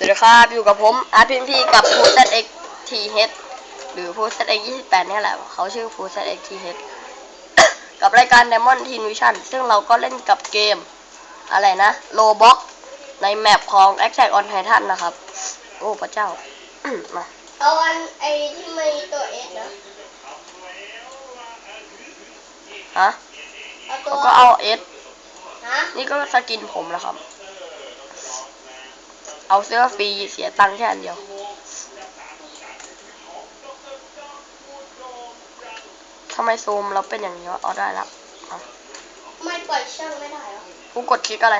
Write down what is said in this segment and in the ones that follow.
สวัสดีครับอยู่กับผมอาร์พีพีกับฟูเซตเอ็กทีเฮดหรือฟูเซตเอ็กยี่สิบแปดนี่ยแหละเขาชื่อฟูเซตเอ็กทีเฮดกับรายการ Diamond Teen Vision ซึ่งเราก็เล่นกับเกม อะไรนะโลบ็อกในแมปของ Attack on Titan นะครับ โอ้พระเจ้า มาเอาอันไอ้ที่มีตัวเอสนะฮะเอาตัวแล้วก็เอาเอสฮะนี่ก็สกินผมแล้วครับ เอาเสื้อฟรีเสียตังค์แค่อันเดียว ทำไมซูมเราเป็นอย่างนี้วะเอาได้ละเอาไม่ปล่อยช่างไม่ได้เหรอกูกดคลิกอะไร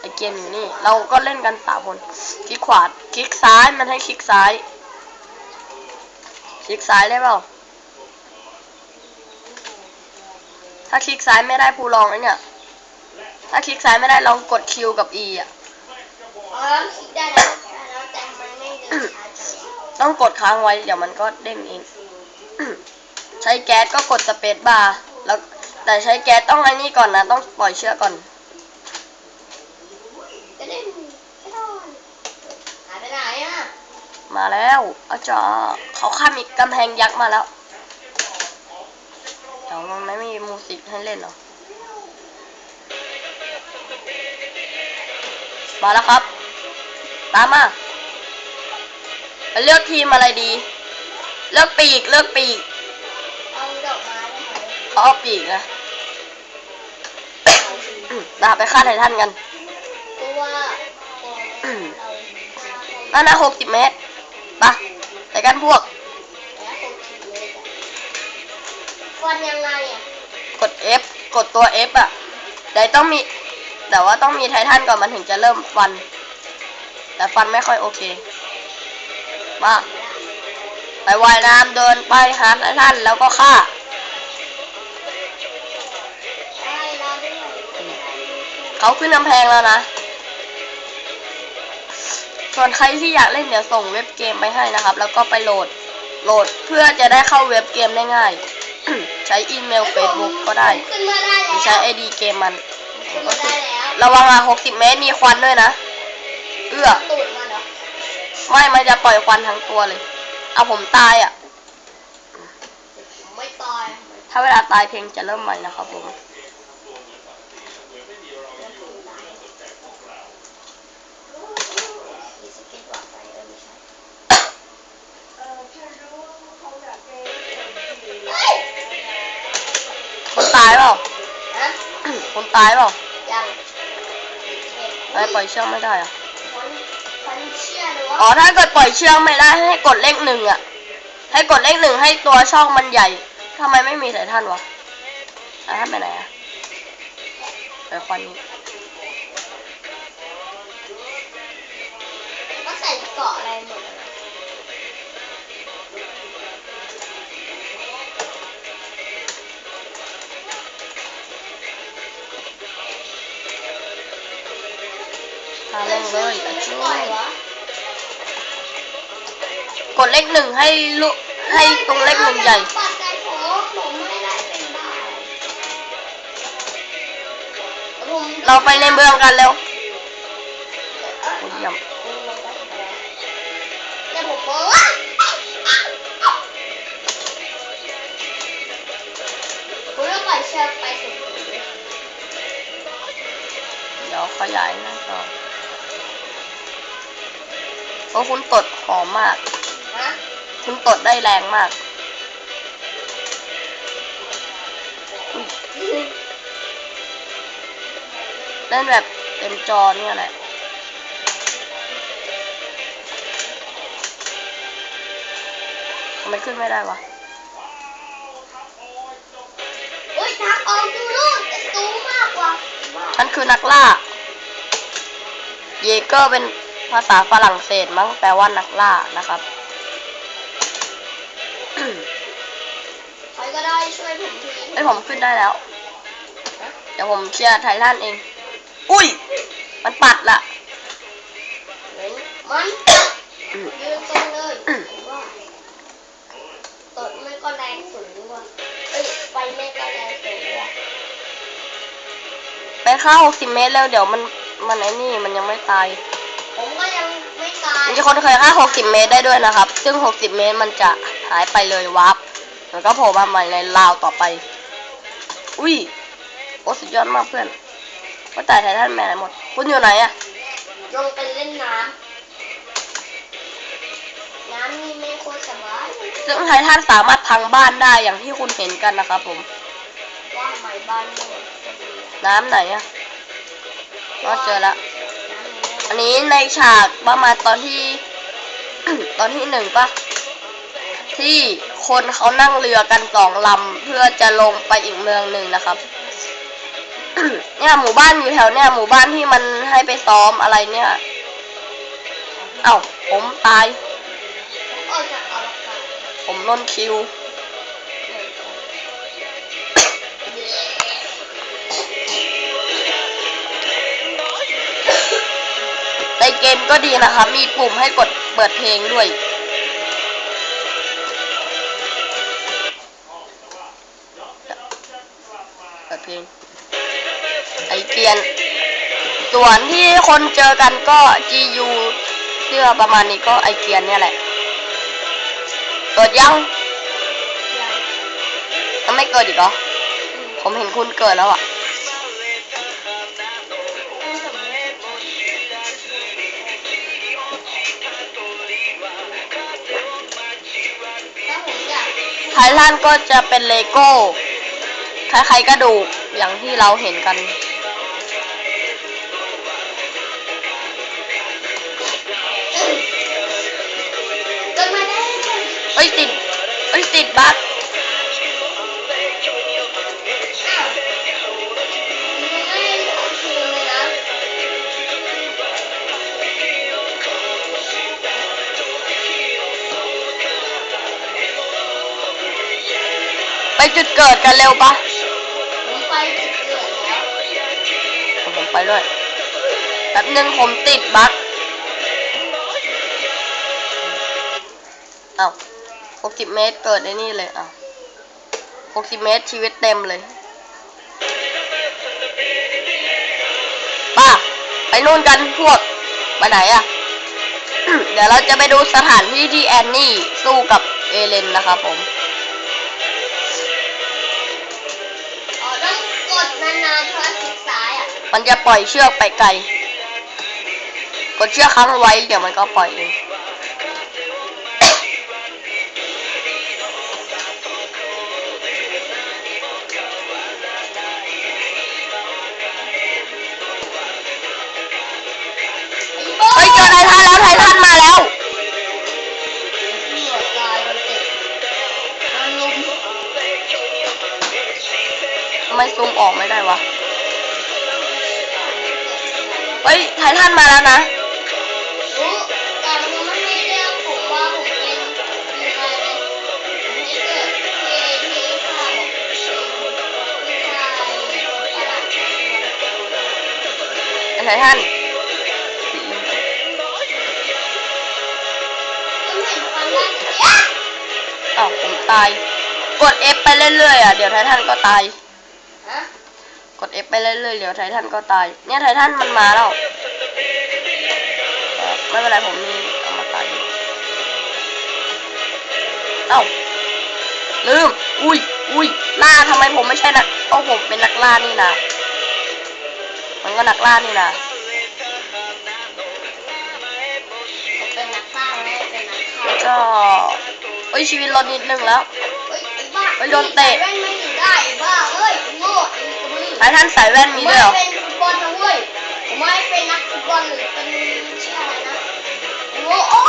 ไอเกมอยู่นี่ เราก็เล่นกันสามคน คลิกขวา คลิกซ้าย มันให้คลิกซ้าย คลิกซ้ายได้เปล่า ถ้าคลิกซ้ายไม่ได้ผู้ลองไอเนี่ย ถ้าคลิกซ้ายไม่ได้ลองกดคิวกับ E อะ อ๋อคลิกได้แล้วได้แล้วแต่มันไม่เดินช้าจังต้องกดค้างไว้เดี๋ยวมันก็เด้งเอง ใช้แก๊สก็กดสเปซบาร์แล้วแต่ใช้แก๊สต้องไอ้นี่ก่อนนะ ต้องปล่อยเชือกก่อน จะได้ไม่ได้หายไปไหนอะมาแล้วอาจารย์เขาข้ามอีกกำแพงยักษ์มาแล้วเดี๋ยวมันไม่มีมูสิกให้เล่นหรอ มาแล้วครับ ตามมาไปเลือกทีมอะไรดี เลือกปีก เลือกปีก เอาดอกไม้ไปไหนเขาเอาปีกนะอืมดาบไปฆ่าไททันกันตัวว่าตัวอืมเรานั่นนะหกสิบเมตรไปะไปกันพวก แล้วคงคิดเลยอะฟันยังไงอะกด F กดตัว F อะแต่ต้องมี แต่ว่าต้องมีไททันก่อนมันถึงจะเริ่มฟัน แต่ฟันไม่ค่อยโอเค มาไปว่ายน้ำเดินไปหาไททันแล้วก็ฆ่าใช่เราด้วยเขาขึ้นกำแพงแล้วนะ ส่วนใครที่อยากเล่นเดี๋ยวส่งเว็บเกมไปให้นะครับ แล้วก็ไปโหลด โหลดเพื่อจะได้เข้าเว็บเกมได้ง่าย ใช้อีเมล Facebook ก็ได้ขึ้นมาได้หรือแล้วใช้ไอดีเกมมันขึ้นมาได้แล้วระวังอะ60เมตรมีควันด้วยนะ เอื้อ ตูดมันเหรอไม่ มันจะปล่อยควันทั้งตัวเลย เอาผมตายอะ ไม่ตายถ้าเวลาตายเพลงจะเริ่มใหม่นะครับผม มีสเก็ตบอร์ดไปเออไม่ใช่เฮ้ยคนตายเปล่า ฮะคนตายเปล่ายังไอ้ปล่อยเชือกไม่ได้อะคนคนเชื่ อ๋อถ้าเกิดปล่อยเชือกไม่ได้ให้กดเลขหนึ่งอะ ให้กดเลขหนึ่งให้ตัวช่องมันใหญ่ทำไมไม่มีสายท่านวะสายท่านไปไหนอะไปควันนี้ก็ใส่เกาะอะไรหมดอะนะทาแม่งเลยอะไม่จูปล่อยวะ ดเลขหนึ่งให้ลุให้ตรงเลขหนึ่งใหญ่ปัดใจผมผมไม่ได้เป็นบ้าผมเราไปในเมืองกันเร็วโอ้ยเยี่ยมเนี่ยผมบอกว่าผมต้องปเชือกไปสุดเลยเดี๋ยวขยายหน้าจอโอ้คุณตดหอมมาก นะคุณตดได้แรงมากเล่นแบบเต็มจอเนี่ยแหละทำไมขึ้นไม่ได้วะโอ้ยทางออกอยู่นู่นแต่สูงมากกว่าฉันคือนักล่า เยเกอร์เป็นภาษาฝรั่งเศสมั้งแปลว่านักล่านะครับ ก็ได้ช่วยผมทีไอยผมขึ้นได้แล้ว เดี๋ยวผมเคลียร์ไททันเอง อุ้ย มันปัดละมันอืมยืนตรงเลยผมว่าตดไม่ก็แรงสูงว่ะเอ้ยไฟไม่ก็แรงสูงว่ะไปเข้า60เมตรแล้วเดี๋ยวมันมันไอ้นี่มันยังไม่ตาย ผมก็ยังไม่มันจะค้นเคยค่า60 เมตรได้ด้วยนะครับ ซึ่ง 60 เมตรมันจะหายไปเลยวับ แล้วก็โผล่มาใหม่ในราวต่อไป อุ้ย โอ้สุดยอดมากเพื่อนว่าแต่ไททันแมนไหนหมด คุณอยู่ไหนอะลงไปเล่นน้ำ น้ำนี่ไม่โคตรสบายเลยซึ่งไททันสามารถพังบ้านได้อย่างที่คุณเห็นกันนะครับผม ว่าใหม่บ้านเนี่ยจะดีอะน้ำไหนอะอ๋อเจอละน้ำเนี่ยอันนี้ในฉากประมาณตอนที่ ตอนที่หนึ่งปะที่ คนเขานั่งเรือกันสองลำเพื่อจะลงไปอีกเมืองหนึ่งนะครับ เนี่ยหมู่บ้านอยู่แถวเนี่ยหมู่บ้านที่มันให้ไปซ้อมอะไรเนี่ย เอ้าผมตาย ผมล่นคิวในเกมก็ดีนะครับมีปุ่มให้กดเปิดเพลงด้วย เปิดเพลงไอเกียน ส่วนที่คนเจอกันก็ GU เสื้อประมาณนี้ก็ไอเกียนเนี่ยแหละเกิดยังยังยังไม่เกิดอีกเหรอ ผมเห็นคุณเกิดแล้วอะต้องสำเร็จถ้าผมอยากไททันก็จะเป็นเลโก้ คล้ายๆกระดูกอย่างที่เราเห็นกันเกิดมาได้เอ้ยติดเอ้ยติดบั๊กอ้าวยังไม่เอาคืนเลยนะ ไปจุดเกิดกันเร็วปะ ไปด้วยแป๊บนึงผมติดบั๊กเอ้า60เมตรเกิดในนี่เลยเอ้า60เมตรชีวิตเต็มเลยป้าไปนู่นกันพวกไปไหนอะเดี๋ยวเราจะไปดูสถานที่ที่แอนนี่สู้กับเอเลนนะครับผม มันจะปล่อยเชือกไปไกล กดเชือกค้างไว้เดี๋ยวมันก็ปล่อยเองเฮ้ยเจอไททันแล้วไททันมาแล้วหัวตายมันติดมันลุมทำไมซูมออกไม่ได้วะ ไททันมาแล้วนะ รู้แต่มันยังไม่ให้เรียกผมว่าผมเป็นเป็นอะไรเลยผมให้เกิดที่ที่ข้าบอกที่ชายประหลาดไททันก็เห็นฟันได้เอ๊ะอ้าวผมตาย กด F ไปเรื่อยๆอะ เดี๋ยวไททันก็ตาย ฮะ กด F ไปเรื่อยๆ เดี๋ยวไททันก็ตาย เนี่ยไททันมันมาแล้วเอ่อ ไม่เป็นไรผมมีเอามาตายอยู่เอ้าลืม อุ้ยอุ้ยล่าทำไมผมไม่ใช่นักโอ้ผมเป็นนักล่านี่นะมันก็นักล่านี่นะผมเป็นนักฆ่าแม่เป็นนักฆ่าก็เอ้ยชีวิตลดนิดนึงแล้วเฮ้ยไอ้บ้าเฮ้ยโดนเตะแว่นไม่ถึงได้ไอ้บ้าเอ้ยโง่ไอ้กระบือไททันใส่แว่นมีด้วยเหรอผมไม่เป็นฟุตบอลนะเว้ยผมไม่เป็นนักฟุตบอลหรือเป็นชื่ออะไรนะ โอ้โอ้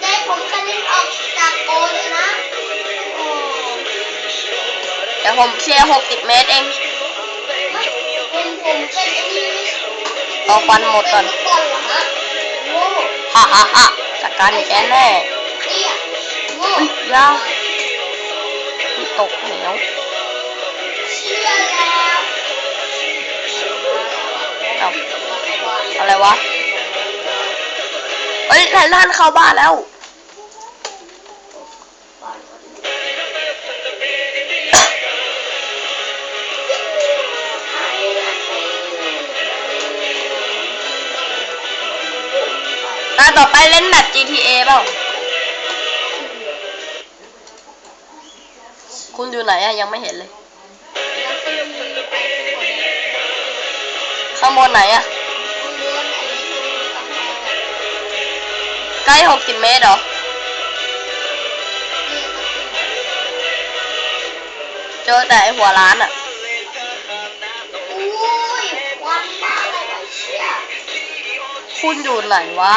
ใจผมกระเด็นออกจากโกเลยนะโอ้เดี๋ยวผมเคลียร์หกสิบเมตรเอง ไม่ผมผมเป็นไอ้นี่เอาฟันหมดก่อน เป็นนักบอลเหรอฮะโง่ฮ่าฮ่าฮ่าจัดการแกแน่เตี้ยโง่อุ้ยยาวอุ๊ยตกเหวเชื่อแล้ว เอ้าอะไรวะเฮ้ยไททันเข้าบ้านแล้วเตาต่อไปเล่นแบบ GTA เปล่า คุณอยู่ไหนอะยังไม่เห็นเลย ข้างบนไหนอะ ใกล้หกสิบเมตรเหรอนี่ก็คือเจอแต่ไอหัวร้านอะอุ้ยควันบ้าอะไรวะเชี่ยคุณอยู่ไหนวะ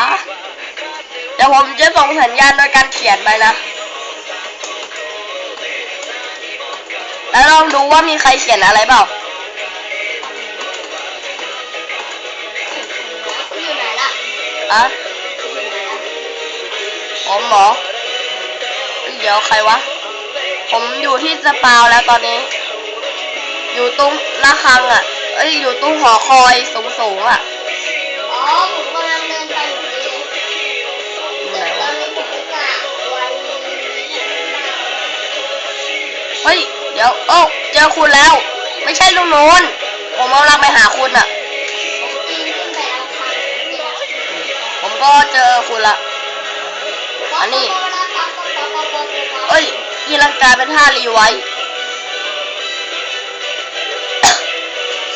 เดี๋ยวผมจะส่งสัญญาณโดยการเขียนไปนะ แล้วลองดูว่ามีใครเขียนอะไรเปล่าแล้วคุณอยู่ไหนล่ะ ผมเหรอเฮ้ยเดี๋ยวใครวะ ผมอยู่ที่สปาวแล้วตอนนี้ อยู่ตรงระฆังอะ เอ้ย อยู่ตรงหอคอยสูงๆอะ อ๋อผมกำลังเดินไปอยู่ดีอยู่ไหนแต่ตอวะนนี้ผมไม่กล้าไว้เฮ้ย เดี๋ยว โอ้เจอคุณแล้ว ไม่ใช่ลุงนูนผมกำลังไปหาคุณอะ ผมปีนขึ้นไปเอาคันนี่นะผมก็เจอคุณละ อันนี้เอ้ยยีลังกาเป็นท่ารีไว้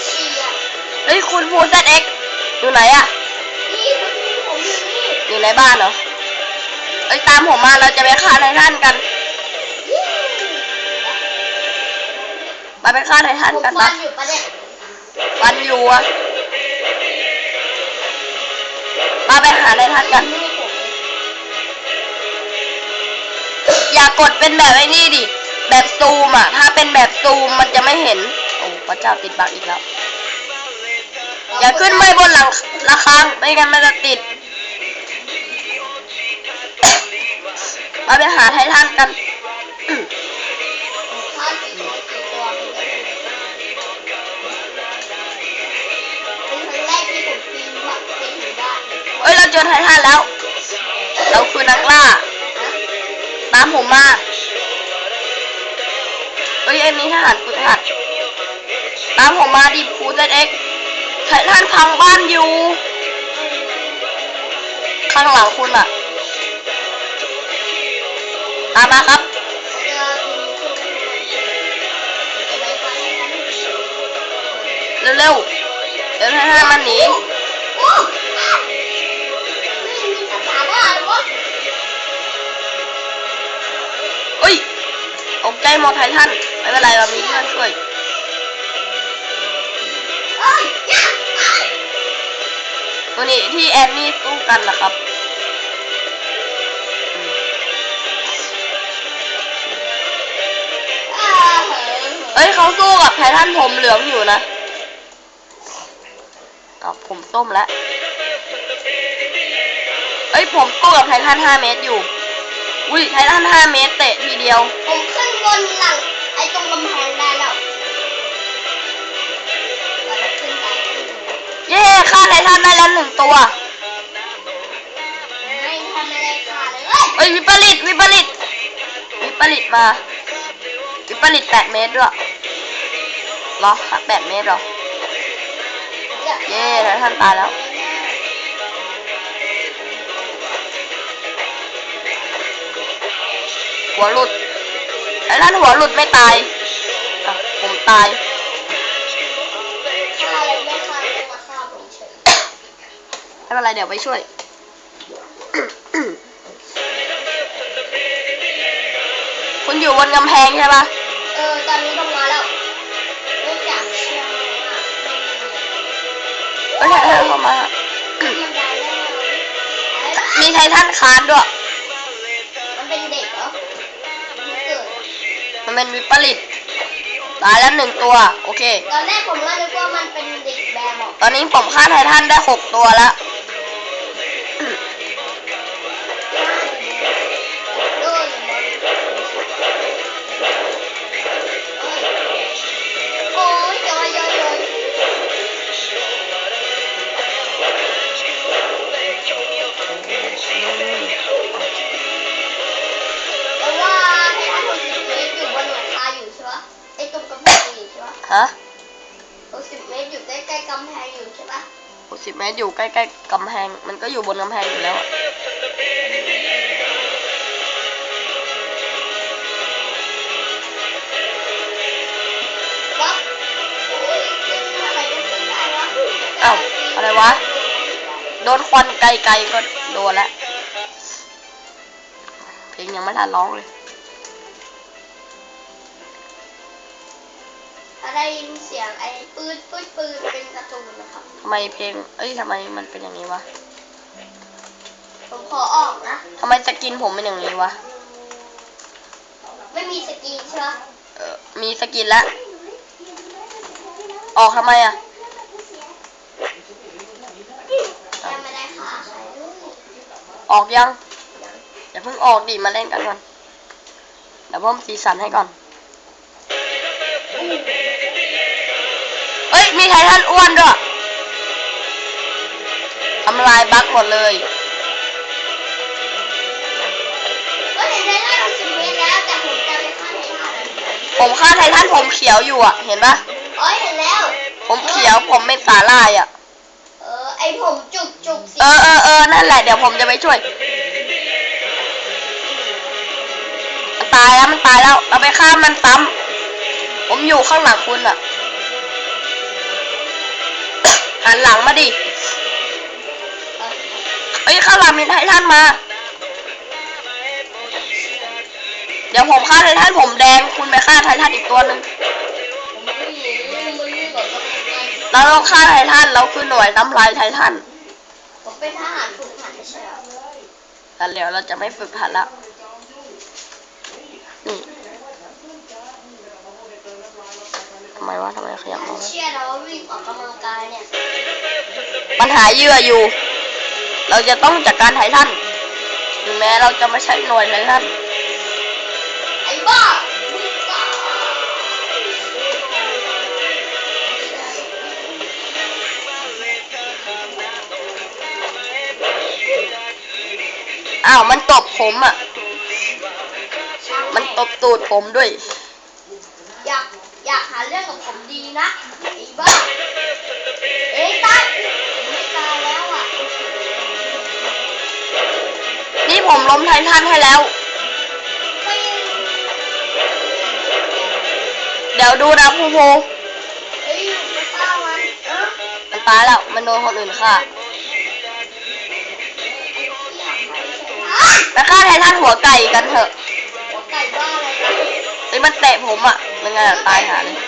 เชียร์เฮ้ยคุณพูดเซเอ็กอยู่ไหนอะนี่คุณผมอยู่นี่อยู่ในบ้านเหรอเอ้ยตามผมมาเราจะไปฆ่าไททันกันยี่มาไปฆ่าไททันผมกันฟันะนอยู่ปะเนี่ยวันอยู่อะมาไปหาไททันกัน อย่ากดเป็นแบบไอ้นี่ดิ แบบซูมอะถ้าเป็นแบบซูมมันจะไม่เห็น โอ้พระเจ้าติดบักอีกแล้ว อย่าขึ้นไปบนหลังระฆังไม่งั้นมันจะติดมาไปหาไททันกันฆ่ากี่ตัวกี่ตัวเป็นครั้งแรกที่ผมปีนบักไปถึงบ้านเอ้ย เราเจอไททันแล้ว เราคือนักล่าตามผมมาเอ้ยไอ้นี่ทหารฝึกหัดตามผมมาดิฟูเซเอ็กไททันพังบ้านอยู่ ข้างหลังคุณอะตามมาครับเดี๋ยวเร็วๆเดี๋ยวไททันมันหนี กใจหมดไททันไม่เป็นไรเรามีเพื่อนช่วยเอ้ยอย่าอ้ายตัวนี้ที่แอนนี่สู้กันนะครับเอ้ยเขาสู้กับไททันผมเหลืองอยู่นะอ๋อผมส้มแล้ว เอ้ยผมสู้กับไททันห้าเมตรอยู่ อุ้ยไททันห้าเมตรเตะทีเดียว ผม บนหลังไอ้ตรงกำแพงได้แล้วแล้วก็ขึ้นไปขึ้นไปเย้ฆ่าไททันได้แล้วหนึ่งตัว ไม่ทำอะไรขาดเลยเอ้ยวิปริตวิปริตวิปริตมาวิปริตแปดเมตรด้วยเหรอแปดเมตรเหรอ เย้ไททันตายแล้วหัวหลุดไอ้ท่านหัวหลุดไม่ตายอะผมตายฆ่าอะไรไม่ฆ่าเลยมาฆ่าผมเฉยไม่เป็นไรเดี๋ยวไปช่วย คุณอยู่บนกำแพงใช่ปะเออตอนนี้ลงมาแล้วเนื่องจากเชียงมากเอ้ยไททันเข้ามา มันได้แล้วอะไรมีไททันคานด้วย มันเป็นวิปริตตายแล้วหนึ่งตัว โอเค ตอนแรกผมก็นึกว่ามันเป็นเด็กแบร์บอกตอนนี้ผมฆ่าไททันได้หกตัวแล้ว สิบเมตรอยู่ใกล้ๆกำแพงอยู่ใช่ปะหกสิบเมม้อยู่ใกล้ๆกำแพง มันก็อยู่บนกำแพงอยู่แล้วอะวะโอ้ยขึ้นอะไรก็ขึ้นได้วะอ้าวอะไรวะ โดนควันไกลๆก็โดนละเพลงยังไม่ทันร้องเลยถ้าได้ยินเสียงไอ้ปืนปืนปืนเป็นการ์ตูนนะครับ ทำไมเพลง เอ้ยทำไมมันเป็นอย่างนี้วะผมขอออกนะ ทำไมสกินผมเป็นอย่างนี้วะ ไม่มีสกรีนใช่ไหมเออมีสกินแล้วออกทำไมอะยังไม่ได้ขาใครเลยออกยัง อย่าเพิ่งออกดิ มาเล่นกันก่อน เดี๋ยวเพิ่มสีสันให้ก่อน เอ้ย มีไททันอ้วนด้วย ทำลายบั๊กหมดเลยก็เห็นได้ล่าสิบเมตรแล้วแต่ผมจะไปฆ่าในบ้านผมฆ่าไททันผมเขียวอยู่อะ เห็นปะอ๋อเห็นแล้ว ผมเขียวผมเป็นสาลายอะ เออไอผมจุกจุกสีเออเออเออนั่นแหละเดี๋ยวผมจะไปช่วย มันตายแล้วมันตายแล้ว เราไปฆ่ามันซ้ำผมอยู่ข้างหลังคุณอะ หันหลังมาดิเออเอ้ย ข้างหลังมีไททันมา เดี๋ยวผมฆ่าไททันผมแดง คุณไปฆ่าไททันอีกตัวหนึ่งผมไม่รู้มึงแบบว่าเป็นไงเราต้องฆ่าไททันเราคือหน่วยทำลายไททันผมเป็นทหารฝึกหัดไม่ใช่เหรอแต่เดี๋ยวเราจะไม่ฝึกหัดแล้วนี่ทำไมวะทำไมขยับผมามเชื่อแล้วว่าวิ่งออกกำลังกายเนี่ย ปัญหาเหยื่ออยู่ เราจะต้องจัดการไททันถึงแม้เราจะไม่ใช่หน่วยไททันไอ้บ้าอ้าวมันตบผมอะ มันตบตูดผมด้วย อยาก อยากหาเรื่องกับผมดีนะไอ้บ้า เอ ผมล้มไททันให้แล้วไม่เดี๋ยวดูนะภูภูเอ้ยไม่ตายมันเออมันตายแล้ว มันโดนคนอื่นฆ่าไอ้เหี้ยใครใช่ไหมไปฆ่าไททันหัวไก่กันเถอะหัวไก่บ้าอะไรนะเฮ้ยมันเตะผมอะยังไงอะตายหาเลยตายแล้วเนี่ย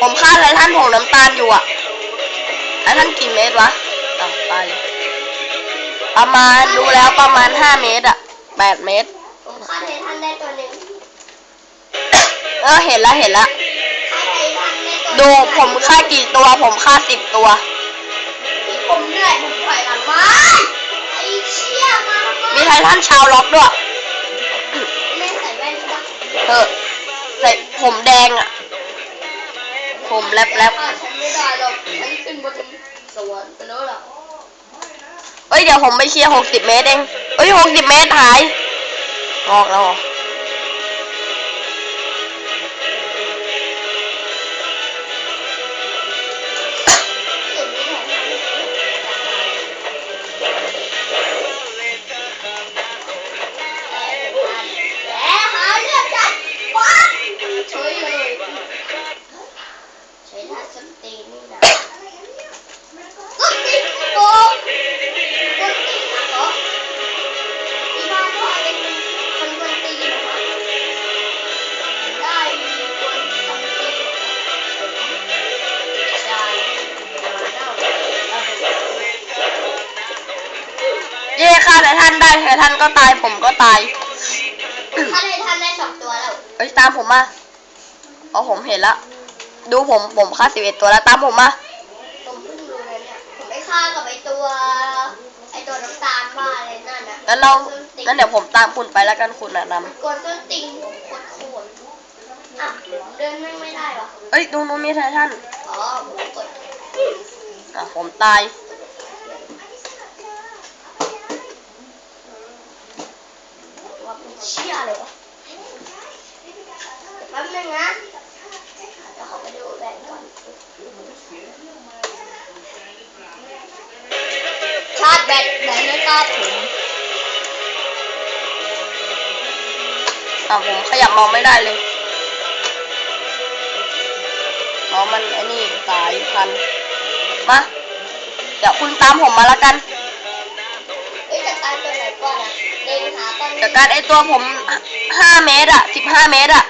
ผมฆ่าไททันผงน้ำตาลอยู่อะไททันกี่เมตรวะอ้าวตายเลยประมาณดูแล้วประมาณห้าเมตรอะแปดเมตร ผมฆ่าไททันได้ตัวหนึ่งเออเห็นแล้วเห็นแล้วฆ่าไททันได้ตัวหนึ่งดูผมฆ่ากี่ตัว ผมฆ่าสิบตัวที่ผมเหนื่อยผมถอยหลังมาไอ้เชี่ยมาทำไมมีไททันชาวล็อกด้วย ไม่ใส่แว่นปะเออใส่ผมแดงอะ ผมแลบแลบฆ่าฉันไม่ได้หรอกฉันขึ้นบนสวรรค์ไปแล้วล่ะเอ้ยเดี๋ยวผมไปเคลียร์หกสิบเมตรเองเอ้ยหกสิบเมตรหายงอกแล้ว ไททันได้ไททันก็ตายผมก็ตาย ถ้าได้ทันได้สองตัวแล้วเอ้ยตามผมมาอ๋อผมเห็นแล้วดูผมผมฆ่าสิบเอ็ดตัวแล้วตามผมมา ผมเพิ่งรู้นะเนี่ย ผมไปฆ่ากับไอตัว ไอตัวน้ำตาลบ้าอะไรนั่นน่ะงั้นเราส้นตีนงั้นเดี๋ยวผมตามคุณไปแล้วกันคุณน่ะนกดส้นติงผมโคตรโคตรอะเดินไม่ไม่ได้หรอำเอ้ยตรงนู้นมีไททันอ๋อผมกด อะผมตาย เชี่ยอะไรวะแป๊บนึงนะเดี๋ยวขอไปดูแบตก่อนชาร์จแบตแบตไม่กล้าถึงอะผมขยับมาส์ไม่ได้เลยเมาส์มันไอ้นี่สายพันมาเดี๋ยวคุณตามผมมาแล้วกันเอ้ยจัดการตัวไหนก่อนอะ จากการไอตัวผมห้าเมตรอะสิบห้าเมตรอะ